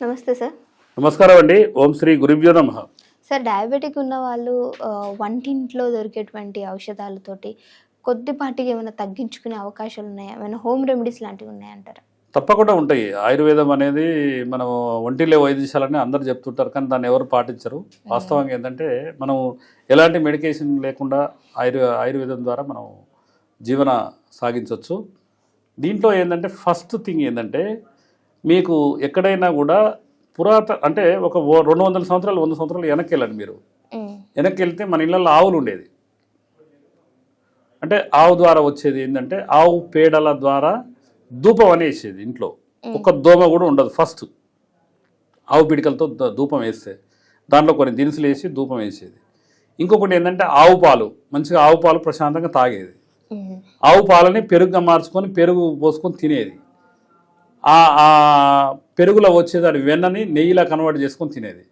నమస్తే సార్. నమస్కారం అండి. ఓం శ్రీ గురుభ్యో నమ. సార్ డయాబెటిక్ ఉన్న వాళ్ళు వంటింట్లో దొరికేటువంటి ఔషధాలతోటి కొద్దిపాటికి ఏమైనా తగ్గించుకునే అవకాశాలు ఉన్నాయా? ఏమైనా హోమ్ రెమెడీస్ లాంటివి ఉన్నాయంటారా తప్పకుండా ఉంటాయి. ఆయుర్వేదం అనేది మనం ఒంటిలే వైద్యశాలని అందరు చెప్తుంటారు కానీ దాన్ని ఎవరు పాటించరు. వాస్తవంగా ఏంటంటే మనం ఎలాంటి మెడికేషన్ లేకుండా ఆయుర్వే ఆయుర్వేదం ద్వారా మనం జీవన సాగించవచ్చు దీంట్లో ఏంటంటే ఫస్ట్ థింగ్ ఏంటంటే మీకు ఎక్కడైనా కూడా పురాత అంటే ఒక రెండు వందల సంవత్సరాలు వంద సంవత్సరాలు వెనక్కి వెళ్ళండి మీరు. వెనక్కి వెళ్తే మన ఇళ్ళల్లో ఆవులు ఉండేది. అంటే ఆవు ద్వారా వచ్చేది ఏంటంటే ఆవు పేడల ద్వారా ధూపం అనేసేది ఇంట్లో. ఒక దోమ కూడా ఉండదు ఫస్ట్. ఆవు పిడికలతో ధూపం వేస్తే. దాంట్లో కొన్ని దినుసులు వేసి ధూపం వేసేది. ఇంకొకటి ఏంటంటే ఆవు పాలు. మంచిగా ఆవు పాలు ప్రశాంతంగా తాగేది. ఆవు పాలని పెరుగుగా మార్చుకొని పెరుగు పోసుకొని తినేది. ఆ ఆ పెరుగులో వచ్చేదాని వెన్నని నెయ్యిలా కన్వర్ట్ చేసుకొని తినేది.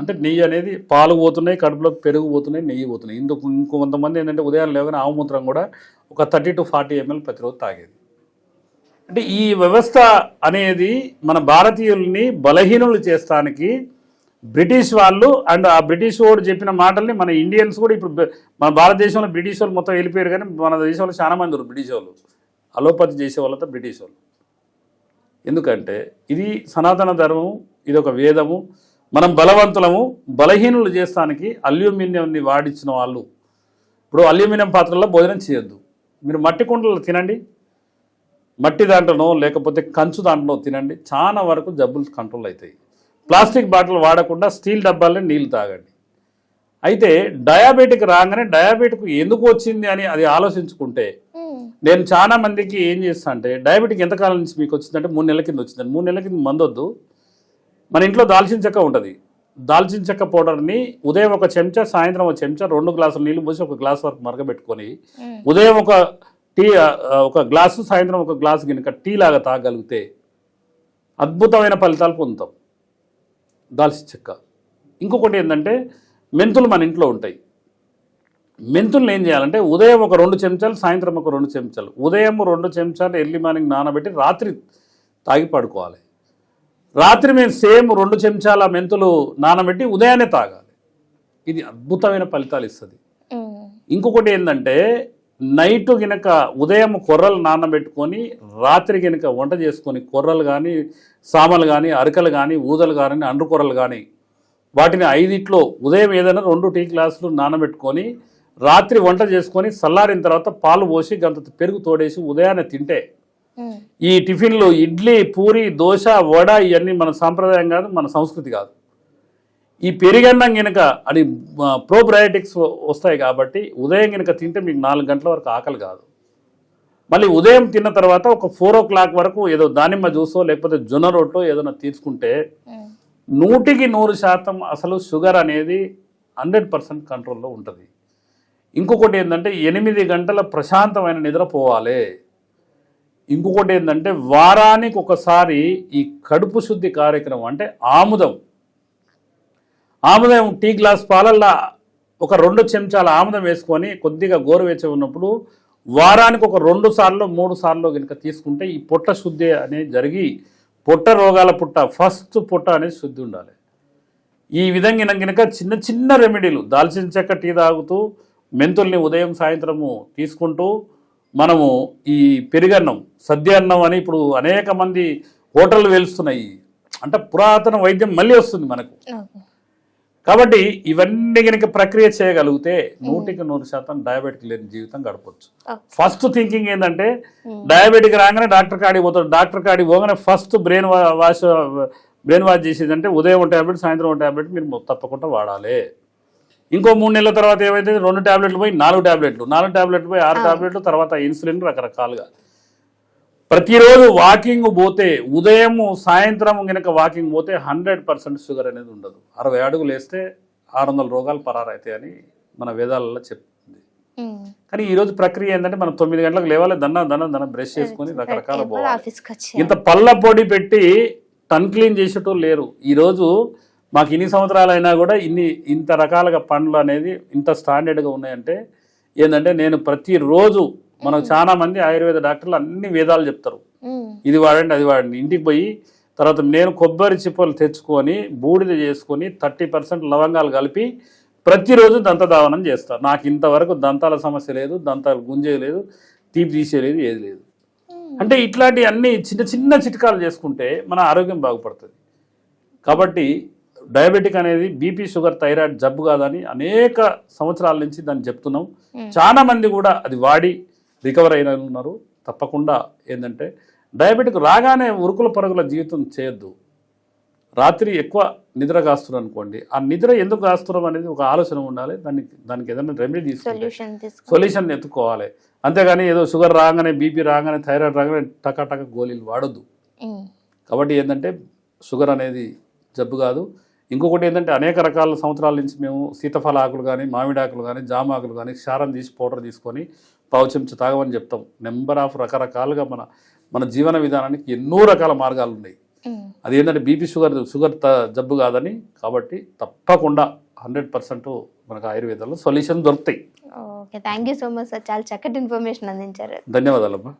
అంటే నెయ్యి అనేది పాలు పోతున్నాయి కడుపులో పెరుగు పోతున్నాయి నెయ్యి పోతున్నాయి. ఇందుకు ఇంకొంతమంది ఏంటంటే ఉదయం లేవగానే ఆవు మూత్రం కూడా ఒక థర్టీ టు ఫార్టీ ఎంఎల్ ప్రతిరోజు తాగేది. అంటే ఈ వ్యవస్థ అనేది మన భారతీయుల్ని బలహీనులు చేస్తానికి బ్రిటిష్ వాళ్ళు అండ్ ఆ బ్రిటిష్ వాడు చెప్పిన మాటల్ని మన ఇండియన్స్ కూడా ఇప్పుడు మన భారతదేశంలో బ్రిటిష్ వాళ్ళు మొత్తం వెళ్ళిపోయారు కానీ మన దేశంలో చాలా మంది ఉన్నారు బ్రిటిష్ వాళ్ళు. అలోపతి చేసే వాళ్ళతో బ్రిటిష్ వాళ్ళు. ఎందుకంటే ఇది సనాతన ధర్మము ఇది ఒక వేదము. మనం బలవంతులము బలహీనులు చేస్తానికి అల్యూమినియంని వాడించిన వాళ్ళు. ఇప్పుడు అల్యూమినియం పాత్రల్లో భోజనం చేయొద్దు. మీరు మట్టి కుండలు తినండి మట్టి దాంట్లోనో లేకపోతే కంచు దాంట్లో తినండి చాలా వరకు జబ్బులు కంట్రోల్ అవుతాయి ప్లాస్టిక్ బాటిల్ వాడకుండా స్టీల్ డబ్బాలనే నీళ్ళు తాగండి. అయితే డయాబెటిక్ రాగానే డయాబెటిక్ ఎందుకు వచ్చింది అని అది ఆలోచించుకుంటే నేను చాలా మందికి ఏం చేస్తా అంటే డయాబెటిక్ ఎంతకాలం నుంచి మీకు వచ్చిందంటే మూడు నెలల కింద వచ్చిందండి మూడు నెలల కింద మందొద్దు. మన ఇంట్లో దాల్చిన చెక్క ఉంటుంది. దాల్చిన చెక్క పౌడర్ని ఉదయం ఒక చెంచా సాయంత్రం ఒక చెంచా రెండు గ్లాసులు నీళ్ళు పోసి ఒక గ్లాస్ వరకు మరగబెట్టుకొని ఉదయం ఒక టీ ఒక గ్లాసు సాయంత్రం ఒక గ్లాసు కనుక టీ లాగా తాగలిగితే అద్భుతమైన ఫలితాలు పొందుతాం. దాల్చిన చెక్క. ఇంకొకటి ఏంటంటే మెంతులు మన ఇంట్లో ఉంటాయి. మెంతులను ఏం చేయాలంటే ఉదయం ఒక రెండు చెంచాలు సాయంత్రం ఒక రెండు చెంచాలు. ఉదయం రెండు చెంచాలు ఎర్లీ మార్నింగ్ నానబెట్టి రాత్రి తాగి పడుకోవాలి. రాత్రి మేము సేమ్ రెండు చెంచాల మెంతులు నానబెట్టి ఉదయాన్నే తాగాలి. ఇది అద్భుతమైన ఫలితాలు ఇస్తుంది. ఇంకొకటి ఏంటంటే నైట్ గినక ఉదయం కొర్రలు నానబెట్టుకొని రాత్రి గినక వంట చేసుకొని కొర్రలు కానీ సామలు కానీ అరకలు కానీ ఊదలు కానీ అండ్రు కొర్రలు కానీ వాటిని ఐదిట్లో ఉదయం ఏదైనా రెండు టీ గ్లాసులు నానబెట్టుకొని రాత్రి వంట చేసుకొని చల్లారిన తర్వాత పాలు పోసి గంత పెరుగు తోడేసి ఉదయాన్నే తింటే ఈ టిఫిన్లు ఇడ్లీ పూరి దోశ వడ ఇవన్నీ మన సాంప్రదాయం కాదు మన సంస్కృతి కాదు. ఈ పెరిగన్నం గనక అది ప్రోబయోటిక్స్ వస్తాయి కాబట్టి ఉదయం గనక తింటే మీకు నాలుగు గంటల వరకు ఆకలి కాదు. మళ్ళీ ఉదయం తిన్న తర్వాత ఒక ఫోర్ ఓ క్లాక్ వరకు ఏదో దానిమ్మ జ్యూసో లేకపోతే జొన్న రొట్టో ఏదైనా తీసుకుంటే నూటికి నూరు శాతం అసలు షుగర్ అనేది హండ్రెడ్ పర్సెంట్ కంట్రోల్లో ఉంటుంది. ఇంకొకటి ఏంటంటే ఎనిమిది గంటల ప్రశాంతమైన నిద్ర పోవాలి. ఇంకొకటి ఏంటంటే వారానికి ఒకసారి ఈ కడుపు శుద్ధి కార్యక్రమం అంటే ఆముదం. ఆముదం టీ గ్లాస్ పాలల్లో ఒక రెండు చెంచాల ఆముదం వేసుకొని కొద్దిగా గోరువెచ్చ ఉన్నప్పుడు వారానికి ఒక రెండు సార్లు మూడు సార్లు కనుక తీసుకుంటే ఈ పొట్ట శుద్ధి అనేది జరిగి పొట్ట రోగాల పుట్ట ఫస్ట్ పొట్ట అనేది శుద్ధి ఉండాలి. ఈ విధంగా కనుక చిన్న చిన్న రెమెడీలు దాల్చిన చెక్క టీ తాగుతూ మెంతుల్ని ఉదయం సాయంత్రము తీసుకుంటూ మనము ఈ పెరుగన్నం సద్య అన్నం అని ఇప్పుడు అనేక మంది హోటళ్ళు వెలుస్తున్నాయి. అంటే పురాతన వైద్యం మళ్ళీ వస్తుంది మనకు. కాబట్టి ఇవన్నీ కనుక ప్రక్రియ చేయగలిగితే నూటికి నూరు శాతం డయాబెటిక్ లేని జీవితం గడపచ్చు. ఫస్ట్ థింకింగ్ ఏంటంటే డయాబెటిక్ రాగానే డాక్టర్ కాడికి పోతాడు. డాక్టర్ కాడికి పోగానే first brain wash brain wash చేసేది అంటే ఉదయం ఒక ట్యాబ్లెట్ సాయంత్రం ఒక ట్యాబ్లెట్ మీరు తప్పకుండా వాడాలి. ఇంకో మూడు నెలల తర్వాత ఏమైతే రెండు ట్యాబ్లెట్లు పోయి నాలుగు ట్యాబ్లెట్లు నాలుగు ట్యాబ్లెట్లు పోయి ఆరు ట్యాబ్లెట్లు తర్వాత ఇన్సులిన్ రకరకాలుగా. ప్రతిరోజు వాకింగ్ పోతే ఉదయం సాయంత్రం గనక వాకింగ్ పోతే హండ్రెడ్ పర్సెంట్ షుగర్ అనేది ఉండదు. అరవై అడుగులు వేస్తే ఆరు వందల రోగాలు పరారైతాయని మన వేదాలలో చెప్తుంది కానీ ఈ రోజు ప్రక్రియ ఏంటంటే మనం తొమ్మిది గంటలకు లేవాలి దన్న దన్న దన్న బ్రష్ చేసుకొని రకరకాల పోవాలి. ఇంత పళ్ళ పొడి పెట్టి టన్ క్లీన్ చేసేటోళ్ళు లేరు. ఈరోజు మాకు ఇన్ని సంవత్సరాలు అయినా కూడా ఇన్ని ఇంత రకాలుగా పండ్లు అనేది ఇంత స్టాండర్డ్గా ఉన్నాయంటే ఏంటంటే నేను ప్రతిరోజు మనకు చాలా మంది ఆయుర్వేద డాక్టర్లు అన్ని వేదాలు చెప్తారు. ఇది వాడండి అది వాడండి. ఇంటికి పోయి తర్వాత నేను కొబ్బరి చిప్పలు తెచ్చుకొని బూడిద చేసుకొని థర్టీ పర్సెంట్ లవంగాలు కలిపి ప్రతిరోజు దంత దావనం చేస్తాను నాకు ఇంతవరకు దంతాల సమస్య లేదు దంతాలు గుంజే లేదు తీపి తీసేయలేదు ఏది లేదు. అంటే ఇట్లాంటి అన్ని చిన్న చిన్న చిట్కాలు చేసుకుంటే మన ఆరోగ్యం బాగుపడుతుంది. కాబట్టి డయాబెటిక్ అనేది బీపీ షుగర్ థైరాయిడ్ జబ్బు కాదని అనేక సంవత్సరాల నుంచి దాన్ని చెప్తున్నాం. చాలా మంది కూడా అది వాడి రికవర్ అయిన ఉన్నారు. తప్పకుండా ఏంటంటే డయాబెటిక్ రాగానే ఉరుకుల పరుగుల జీవితం చేయొద్దు. రాత్రి ఎక్కువ నిద్ర కాస్తున్నారు అనుకోండి. ఆ నిద్ర ఎందుకు కాస్తున్నాం అనేది ఒక ఆలోచన ఉండాలి. దానికి దానికి ఏదైనా రెమెడీ తీసుకుంటే సొల్యూషన్ ఎత్తుకోవాలి. అంతేగాని ఏదో షుగర్ రాగానే బీపీ రాగానే థైరాయిడ్ రాగానే టకా టకా గోళీలు వాడొద్దు. కాబట్టి ఏంటంటే షుగర్ అనేది జబ్బు కాదు. ఇంకొకటి ఏంటంటే అనేక రకాల సంవత్సరాల నుంచి మేము సీతఫల ఆకులు కానీ మామిడి ఆకులు కానీ జామ ఆకులు కానీ క్షారం తీసి పౌడర్ తీసుకొని పావు చెంచా తాగమని చెప్తాం. నెంబర్ ఆఫ్ రకరకాలుగా మన మన జీవన విధానానికి ఎన్నో రకాల మార్గాలు ఉన్నాయి. అది ఏంటంటే బీపీ షుగర్ షుగర్ జబ్బు కాదని కాబట్టి తప్పకుండా హండ్రెడ్ పర్సెంట్ మనకు ఆయుర్వేదంలో సొల్యూషన్ దొరుకుతాయి. Okay thank you so much sir. చాలా చక్కటి ఇన్ఫర్మేషన్ అందించారు. ధన్యవాదాలమ్మా.